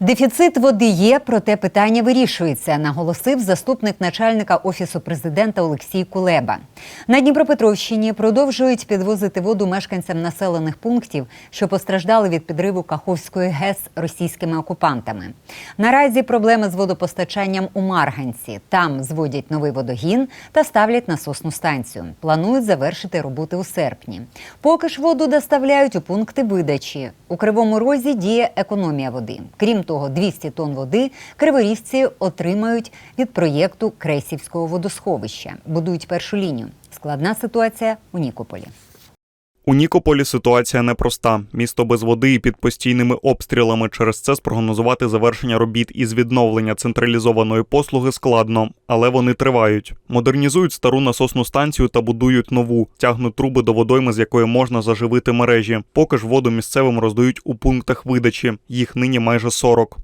Дефіцит води є, проте питання вирішується, наголосив заступник начальника офісу президента Олексій Кулеба. На Дніпропетровщині продовжують підвозити воду мешканцям населених пунктів, що постраждали від підриву Каховської ГЕС російськими окупантами. Наразі проблеми з водопостачанням у Марганці. Там зводять новий водогін та ставлять насосну станцію. Планують завершити роботи у серпні. Поки ж воду доставляють у пункти видачі. У Кривому Розі діє економія води. Крім того, 200 тонн води криворівці отримають від проєкту Кресівського водосховища. Будують першу лінію. Складна ситуація у Нікополі. У Нікополі ситуація непроста. Місто без води і під постійними обстрілами. Через це спрогнозувати завершення робіт із відновлення централізованої послуги складно, але вони тривають. Модернізують стару насосну станцію та будують нову, тягнуть труби до водойми, з якої можна заживити мережі. Поки ж воду місцевим роздають у пунктах видачі. Їх нині майже 40.